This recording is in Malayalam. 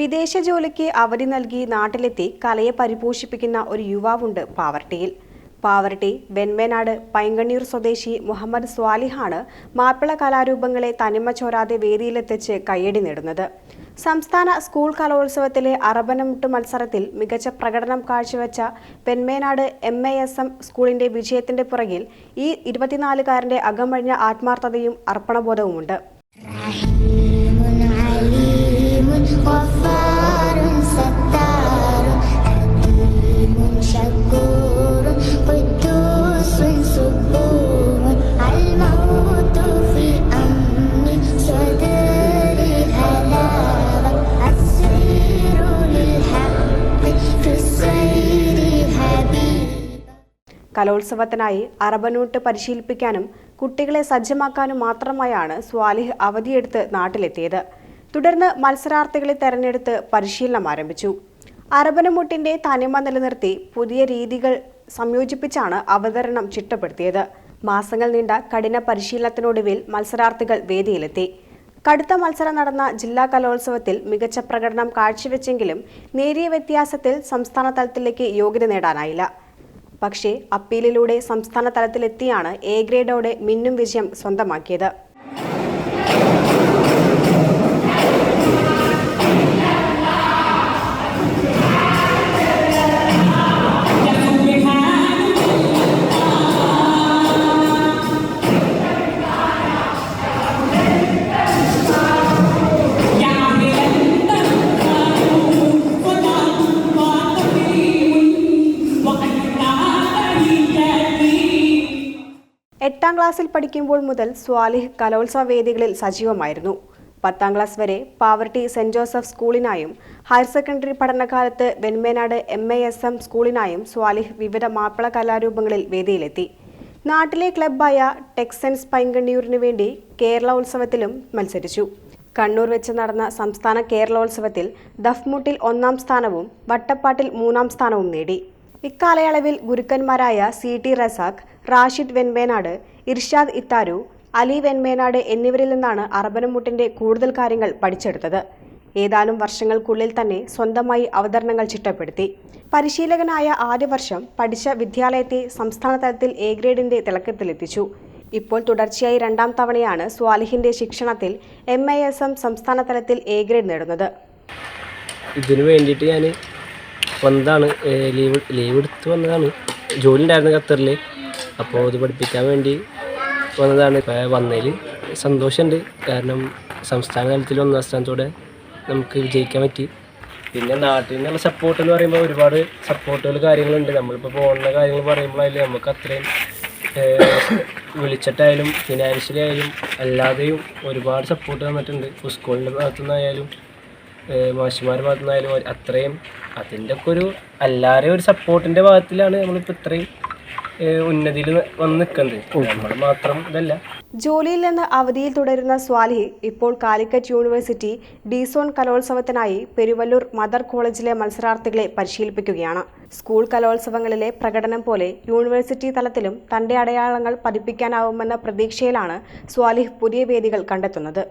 വിദേശ ജോലിക്ക് അവധി നൽകി നാട്ടിലെത്തി കലയെ പരിപോഷിപ്പിക്കുന്ന ഒരു യുവാവുണ്ട് പാവർട്ടിയിൽ. പാവർട്ടി വെൺമേനാട് പൈങ്കണ്ണീർ സ്വദേശി മുഹമ്മദ് സ്വാലിഹാണ് മാപ്പിള കലാരൂപങ്ങളെ തനിമ ചോരാതെ വേദിയിലെത്തിച്ച് കയ്യടി നേടുന്നത്. സംസ്ഥാന സ്കൂൾ കലോത്സവത്തിലെ അറബനമുട്ട് മത്സരത്തിൽ മികച്ച പ്രകടനം കാഴ്ചവെച്ച Penmenad M A S M സ്കൂളിന്റെ വിജയത്തിന്റെ പുറകിൽ ഈ ഇരുപത്തിനാലുകാരന്റെ അകമഴിഞ്ഞ ആത്മാർത്ഥതയും അർപ്പണബോധവുമുണ്ട്. കലോത്സവത്തിനായി അറബനൂട്ട് പരിശീലിപ്പിക്കാനും കുട്ടികളെ സജ്ജമാക്കാനും മാത്രമായാണ് സ്വാലിഹ് അവധിയെടുത്ത് നാട്ടിലെത്തിയത്. തുടർന്ന് മത്സരാർത്ഥികളെ തെരഞ്ഞെടുത്ത് പരിശീലനം ആരംഭിച്ചു. അറബനമുട്ടിന്റെ തനിമ നിലനിർത്തി പുതിയ രീതികൾ സംയോജിപ്പിച്ചാണ് അവതരണം ചിട്ടപ്പെടുത്തിയത്. മാസങ്ങൾ നീണ്ട കഠിന പരിശീലനത്തിനൊടുവിൽ മത്സരാർത്ഥികൾ വേദിയിലെത്തി. കടുത്ത മത്സരം നടന്ന ജില്ലാ കലോത്സവത്തിൽ മികച്ച പ്രകടനം കാഴ്ചവെച്ചെങ്കിലും നേരിയ വ്യത്യാസത്തിൽ സംസ്ഥാന തലത്തിലേക്ക് യോഗ്യത നേടാനായില്ല. പക്ഷേ അപ്പീലിലൂടെ സംസ്ഥാന തലത്തിലെത്തിയാണ് എ ഗ്രേഡോടെ മിന്നും വിജയം സ്വന്തമാക്കിയത്. എട്ടാം ക്ലാസ്സിൽ പഠിക്കുമ്പോൾ മുതൽ സ്വാലിഹ് കലോത്സവ വേദികളിൽ സജീവമായിരുന്നു. പത്താം ക്ലാസ് വരെ പാവർട്ടി സെന്റ് ജോസഫ് സ്കൂളിനായും ഹയർ സെക്കൻഡറി പഠനകാലത്ത് Venmenad M A S M സ്കൂളിനായും Swalih വിവിധ മാപ്പിള കലാരൂപങ്ങളിൽ വേദിയിലെത്തി. നാട്ടിലെ ക്ലബ്ബായ ടെക്സൻസ് പൈങ്കണ്ണിയൂരിനു വേണ്ടി കേരള ഉത്സവത്തിലും മത്സരിച്ചു. കണ്ണൂർ വെച്ച് നടന്ന സംസ്ഥാന കേരളോത്സവത്തിൽ ദഫ്മുട്ടിൽ ഒന്നാം സ്ഥാനവും വട്ടപ്പാട്ടിൽ മൂന്നാം സ്ഥാനവും നേടി. ഇക്കാലയളവിൽ ഗുരുക്കന്മാരായ സി ടി റസാഖ് റാഷിദ് വെൻമേനാട് ഇർഷാദ് ഇത്താരു അലി വെൻമേനാട് എന്നിവരിൽ നിന്നാണ് അറബനമുട്ടിന്റെ കൂടുതൽ കാര്യങ്ങൾ പഠിച്ചെടുത്തത്. ഏതാനും വർഷങ്ങൾക്കുള്ളിൽ തന്നെ സ്വന്തമായി അവതരണങ്ങൾ ചിട്ടപ്പെടുത്തി. പരിശീലകനായ ആദ്യ വർഷം പഠിച്ച വിദ്യാലയത്തെ സംസ്ഥാന തലത്തിൽ എ ഗ്രേഡിന്റെ തിളക്കത്തിലെത്തിച്ചു. ഇപ്പോൾ തുടർച്ചയായി രണ്ടാം തവണയാണ് സ്വാലിഹിന്റെ ശിക്ഷണത്തിൽ എം ഐ എസ് എം സംസ്ഥാന തലത്തിൽ എ ഗ്രേഡ് നേടുന്നത്. ഇതിനു വേണ്ടിയിട്ട് ഞാൻ വന്നതാണ് ലീവ് ലീവ് എടുത്ത് വന്നതാണ്. ജോലി ഉണ്ടായിരുന്നു ഖത്തറിൽ അപ്പോൾ ഇത് പഠിപ്പിക്കാൻ വേണ്ടി വന്നതാണ്. വന്നതിൽ സന്തോഷമുണ്ട്. കാരണം സംസ്ഥാന തലത്തിൽ ഒന്നാം സ്ഥാനത്തോടെ നമുക്ക് വിജയിക്കാൻ പറ്റി. പിന്നെ നാട്ടിൽ നിന്നുള്ള സപ്പോർട്ട് എന്ന് പറയുമ്പോൾ ഒരുപാട് സപ്പോർട്ടുകൾ കാര്യങ്ങളുണ്ട്. നമ്മളിപ്പോൾ പോകുന്ന കാര്യങ്ങൾ പറയുമ്പോഴായാലും നമുക്ക് അത്രയും വിളിച്ചിട്ടായാലും ഫിനാൻഷ്യലി ആയാലും അല്ലാതെയും ഒരുപാട് സപ്പോർട്ട് തന്നിട്ടുണ്ട്. സ്കൂളിന്റെ ഭാഗത്തുനിന്നായാലും മാഷിമാരുടെ ഭാഗത്തു നിന്നായാലും അത്രയും അതിന്റെ ഒക്കെ ഒരു എല്ലാവരെയും ഒരു സപ്പോർട്ടിന്റെ ഭാഗത്തിലാണ് നമ്മളിപ്പോൾ ഇത്രയും ഉന്നതിയിൽ വന്ന് നിൽക്കുന്നത് നമ്മൾ മാത്രം ഇതല്ല. ജോലിയിൽ നിന്ന് അവധിയിൽ തുടരുന്ന സ്വാലിഹ് ഇപ്പോൾ കാലിക്കറ്റ് യൂണിവേഴ്സിറ്റി ഡിസോൺ കലോത്സവത്തിനായി പെരുവല്ലൂർ മദർ കോളേജിലെ മത്സരാർത്ഥികളെ പരിശീലിപ്പിക്കുകയാണ്. സ്കൂൾ കലോത്സവങ്ങളിലെ പ്രകടനം പോലെ യൂണിവേഴ്സിറ്റി തലത്തിലും തന്റെ അടയാളങ്ങൾ പതിപ്പിക്കാനാവുമെന്ന പ്രതീക്ഷയിലാണ് സ്വാലിഹ് പുതിയ വേദികൾ കണ്ടെത്തുന്നത്.